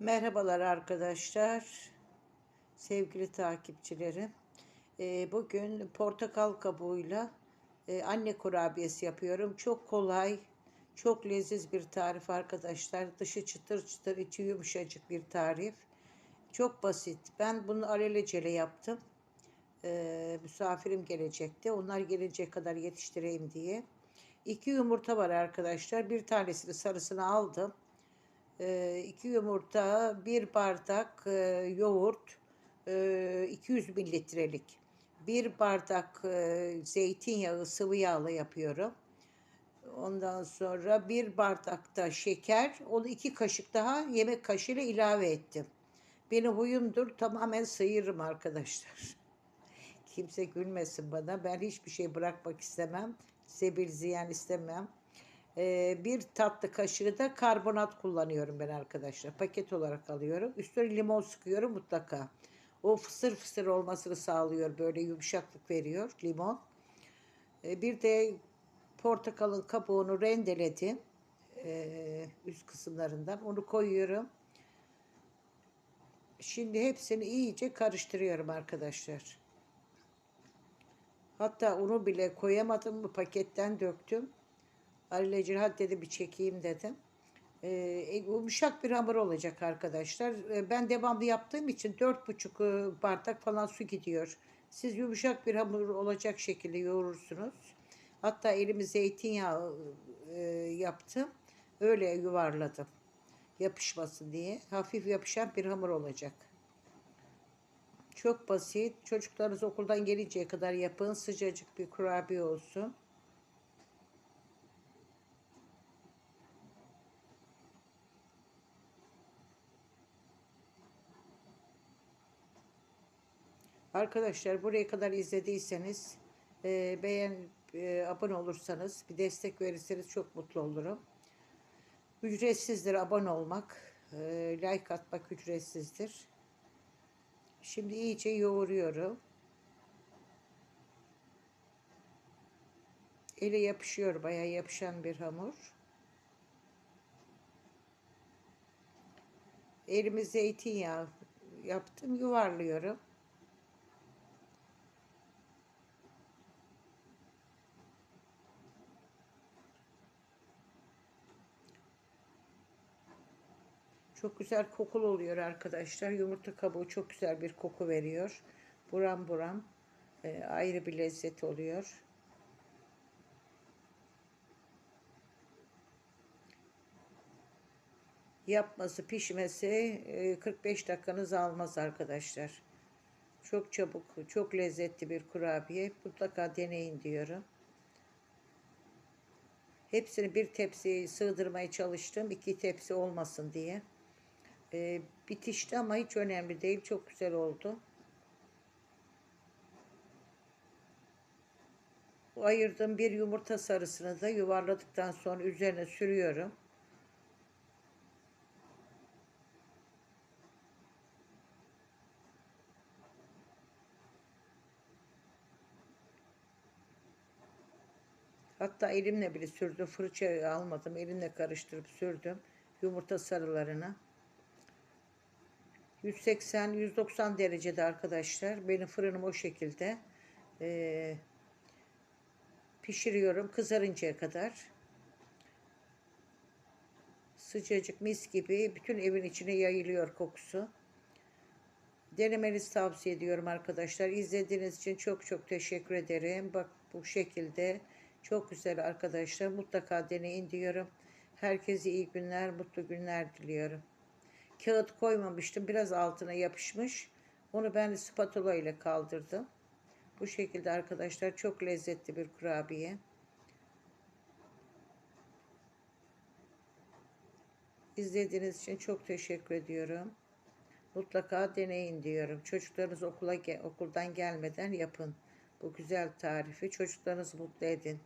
Merhabalar arkadaşlar, sevgili takipçilerim. Ee, bugün portakal kabuğuyla e, anne kurabiyesi yapıyorum. Çok kolay, çok leziz bir tarif arkadaşlar. Dışı çıtır çıtır, içi yumuşacık bir tarif. Çok basit. Ben bunu alelacele yaptım. Ee, misafirim gelecekti. Onlar gelecek kadar yetiştireyim diye. İki yumurta var arkadaşlar. Bir tanesini sarısını aldım. 2 yumurta, bir bardak e, yoğurt, e, 200 mililitrelik. Bir bardak e, zeytinyağı sıvı yağla yapıyorum. Ondan sonra bir bardak da şeker, onu iki kaşık daha yemek kaşığıyla ilave ettim. Benim huyumdur, tamamen sıyırırım arkadaşlar. Kimse gülmesin bana. Ben hiçbir şey bırakmak istemem. Sebil ziyan istemem. Ee, bir tatlı kaşığı da karbonat kullanıyorum ben arkadaşlar. Paket olarak alıyorum. Üstüne limon sıkıyorum mutlaka. O fısır fısır olmasını sağlıyor. Böyle yumuşaklık veriyor limon. Ee, bir de portakalın kabuğunu rendeledim. Ee, üst kısımlarından. Onu koyuyorum. Şimdi hepsini iyice karıştırıyorum arkadaşlar. Hatta unu bile koyamadım paketten döktüm. Alelacele hadi dedi bir çekeyim dedim. Ee, yumuşak bir hamur olacak arkadaşlar. Ee, ben devamlı yaptığım için dört buçuk e, bardak falan su gidiyor. Siz yumuşak bir hamur olacak şekilde yoğurursunuz. Hatta elimi zeytinyağı e, yaptım. Öyle yuvarladım. Yapışmasın diye. Hafif yapışan bir hamur olacak. Çok basit. Çocuklarınız okuldan gelinceye kadar yapın. Sıcacık bir kurabiye olsun. Arkadaşlar buraya kadar izlediyseniz e, beğen e, abone olursanız bir destek verirseniz çok mutlu olurum. Ücretsizdir abone olmak. E, like atmak ücretsizdir. Şimdi iyice yoğuruyorum. Ele yapışıyor bayağı yapışan bir hamur. Elimi zeytinyağı yaptım yuvarlıyorum. Çok güzel kokulu oluyor arkadaşlar. Yumurta kabuğu çok güzel bir koku veriyor. Buram buram e, ayrı bir lezzet oluyor. Yapması, pişmesi e, 45 dakikanız almaz arkadaşlar. Çok çabuk, çok lezzetli bir kurabiye. Mutlaka deneyin diyorum. Hepsini bir tepsiye sığdırmaya çalıştım. iki tepsi olmasın diye e, bitişti ama hiç önemli değil. Çok güzel oldu. Ayırdığım bir yumurta sarısını da yuvarladıktan sonra üzerine sürüyorum. Hatta elimle bile sürdüm. Fırça almadım. Elimle karıştırıp sürdüm yumurta sarılarını. 180-190 derecede arkadaşlar. Benim fırınım o şekilde. Ee, pişiriyorum kızarıncaya kadar. Sıcacık mis gibi bütün evin içine yayılıyor kokusu. Denemenizi tavsiye ediyorum arkadaşlar. İzlediğiniz için çok çok teşekkür ederim. Bak bu şekilde çok güzel arkadaşlar. Mutlaka deneyin diyorum. Herkese iyi günler, mutlu günler diliyorum kağıt koymamıştım. Biraz altına yapışmış. Onu ben spatula ile kaldırdım. Bu şekilde arkadaşlar çok lezzetli bir kurabiye. İzlediğiniz için çok teşekkür ediyorum. Mutlaka deneyin diyorum. Çocuklarınız okula okuldan gelmeden yapın. Bu güzel tarifi çocuklarınızı mutlu edin.